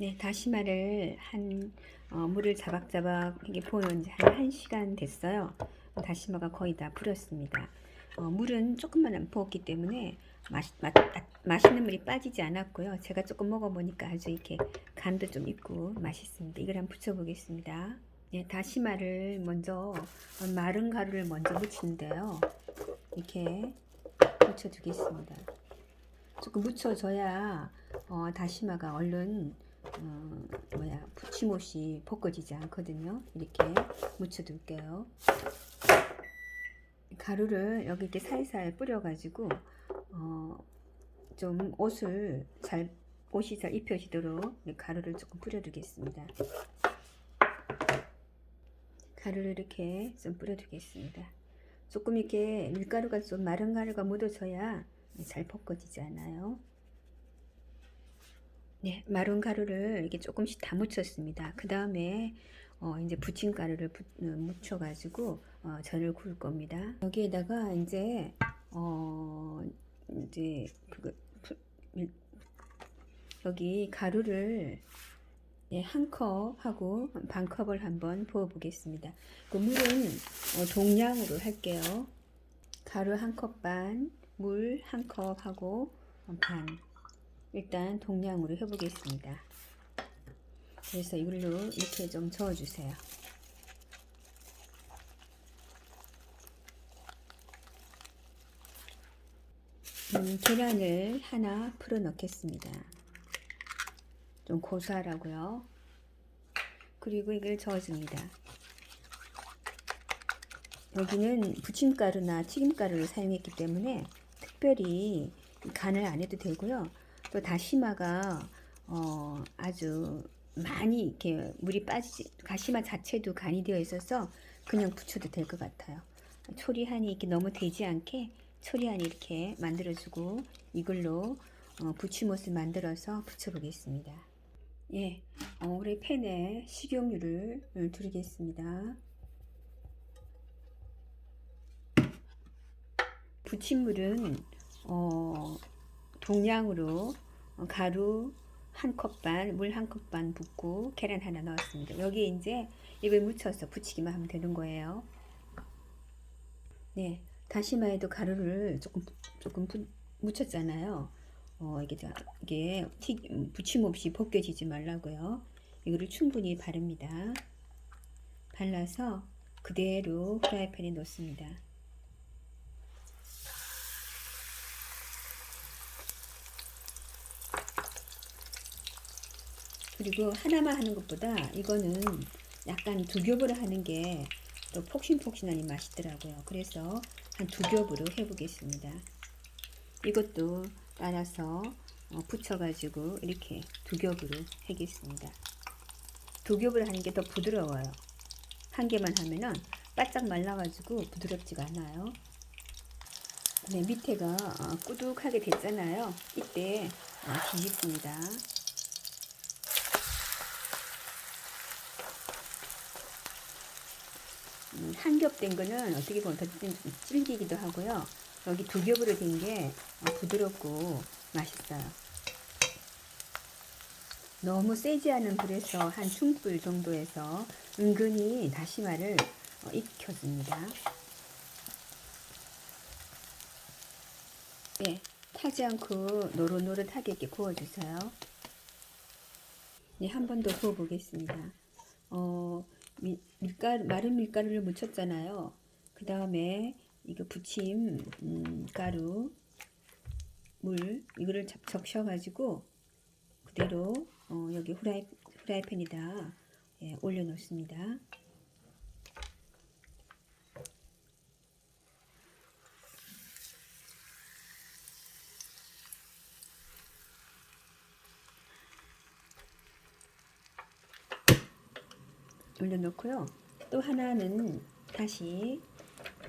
네, 다시마를 한 어, 물을 자박자박 이게 부어놓은 지 한 1시간 됐어요. 다시마가 거의 다 불었습니다. 어, 물은 조금만 안 부었기 때문에 맛, 맛, 맛, 맛있는 물이 빠지지 않았고요. 제가 조금 먹어보니까 아주 이렇게 간도 좀 있고 맛있습니다. 이걸 한번 붙여보겠습니다. 네, 다시마를 먼저 어, 마른 가루를 먼저 묻히는데요. 이렇게 묻혀주겠습니다. 조금 묻혀줘야 어, 다시마가 얼른 어, 뭐야 부침옷이 벗겨지지 않거든요. 이렇게 묻혀둘게요. 가루를 여기 이렇게 살살 뿌려가지고 어, 좀 옷을 잘 옷이 잘 입혀지도록 이 가루를 조금 뿌려두겠습니다. 가루를 이렇게 좀 뿌려두겠습니다. 조금 이렇게 밀가루가 좀 마른 가루가 묻어져야 잘 벗겨지지 않아요. 네, 마른 가루를 이렇게 조금씩 다 묻혔습니다. 그 다음에 어, 이제 부침가루를 부, 어, 묻혀가지고 어, 전을 구울 겁니다. 여기에다가 이제 어, 이제 밀, 여기 가루를 네, 한 컵하고 반 컵을 한번 부어 보겠습니다. 그 물은 어, 동량으로 할게요. 가루 한 컵 반, 물 한 컵하고 반. 일단 동량으로 해보겠습니다. 그래서 이걸로 이렇게 좀 저어주세요. 음, 계란을 하나 풀어 넣겠습니다. 좀 고소하라고요. 그리고 이걸 저어줍니다. 여기는 부침가루나 튀김가루를 사용했기 때문에 특별히 간을 안 해도 되고요. 또 다시마가 어, 아주 많이 이렇게 물이 빠지지 다시마 자체도 간이 되어 있어서 그냥 부쳐도 될 것 같아요. 초리한이 이렇게 너무 되지 않게 초리한이 이렇게 만들어주고 이걸로 어, 부침옷을 만들어서 붙여보겠습니다. 예, 어, 우리 팬에 식용유를 두르겠습니다. 부침물은 어, 동량으로 가루 한 컵 반, 물 한 컵 반 붓고 계란 하나 넣었습니다. 여기에 이제 이걸 묻혀서 붙이기만 하면 되는 거예요. 네, 다시마에도 가루를 조금 조금 부, 묻혔잖아요. 어, 이게 다, 이게 튀, 부침 없이 벗겨지지 말라고요. 이거를 충분히 바릅니다. 발라서 그대로 프라이팬에 넣습니다. 그리고 하나만 하는 것보다 이거는 약간 두 겹으로 하는 게 또 폭신폭신하니 맛있더라고요. 그래서 한 두 겹으로 해보겠습니다. 이것도 어, 붙여가지고 이렇게 두 겹으로 하겠습니다. 두 겹으로 하는 게 더 부드러워요. 한 개만 하면은 바짝 말라가지고 부드럽지가 않아요. 네, 밑에가 어, 꾸둑하게 됐잖아요. 이때 어, 뒤집습니다. 음, 한겹된 거는 어떻게 보면 더 질기기도 하고요. 여기 두 겹으로 된 게 부드럽고 맛있어요. 너무 세지 않은 불에서 한 중불 정도에서 은근히 다시마를 어, 익혀줍니다. 예, 타지 않고 노릇노릇하게 이렇게 구워주세요. 네, 한번 더 구워보겠습니다. 어, 밀, 밀가루, 마른 밀가루를 묻혔잖아요. 그 다음에 이거 부침 음, 가루 물 이거를 적, 적셔가지고 그대로 어, 여기 후라이, 후라이팬에다 예, 올려놓습니다. 올려놓고요. 또 하나는 다시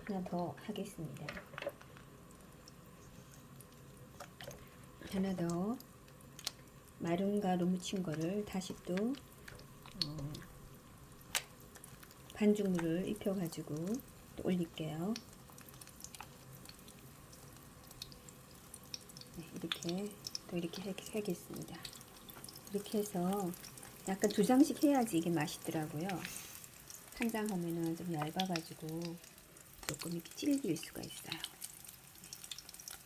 하나 더 하겠습니다. 하나 더 마른 가루 묻힌 거를 다시 또 어, 반죽물을 입혀가지고 또 올릴게요. 네, 이렇게 또 이렇게 하겠습니다. 이렇게 해서 약간 두 장씩 해야지 이게 맛있더라고요. 한 장 하면은 좀 얇아가지고 조금 이렇게 찔길 수가 있어요.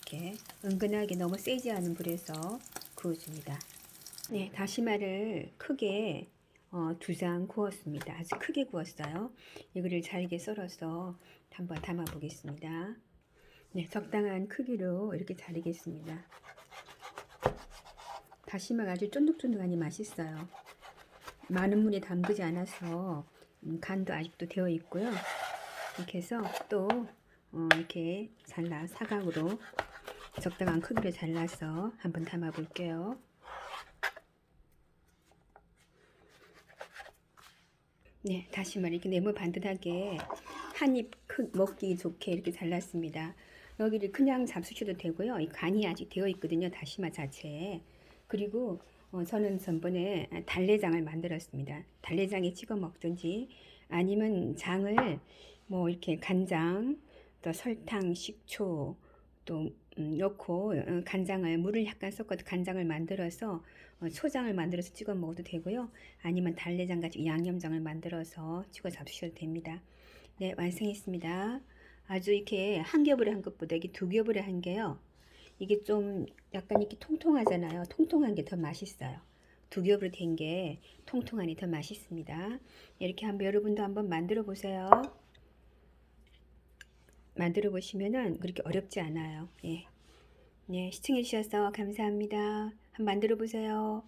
이렇게 은근하게 너무 세지 않은 불에서 구워줍니다. 네, 다시마를 크게 어, 두 장 구웠습니다. 아주 크게 구웠어요. 이거를 잘게 썰어서 한번 담아 보겠습니다. 네, 적당한 크기로 이렇게 자르겠습니다. 다시마가 아주 쫀득쫀득하니 맛있어요. 많은 물에 담그지 않아서 음, 간도 아직도 되어 있고요. 이렇게 해서 또 어, 이렇게 잘라 사각으로 적당한 크기로 잘라서 한번 담아 볼게요. 네, 다시마 이렇게 네모 반듯하게 한 입 먹기 좋게 이렇게 잘랐습니다. 여기를 그냥 잡수셔도 되고요. 이 간이 아직 되어 있거든요. 다시마 자체에. 그리고 어, 저는 전번에 달래장을 만들었습니다. 달래장에 찍어 먹든지 아니면 장을 뭐 이렇게 간장, 또 설탕, 식초 또 음, 넣고 어, 간장을 물을 약간 섞어서 간장을 만들어서 어, 초장을 만들어서 찍어 먹어도 되고요. 아니면 달래장 가지고 양념장을 만들어서 찍어 잡수셔도 됩니다. 네, 완성했습니다. 아주 이렇게 한 겹을 한 것보다 이게 두 겹을 한 게요. 이게 좀 약간 이렇게 통통하잖아요. 통통한 게 더 맛있어요. 두 겹으로 된 게 통통하니 더 맛있습니다. 이렇게 한번 여러분도 한번 만들어 보세요. 만들어 보시면은 그렇게 어렵지 않아요. 예. 네, 시청해 주셔서 감사합니다. 한번 만들어 보세요.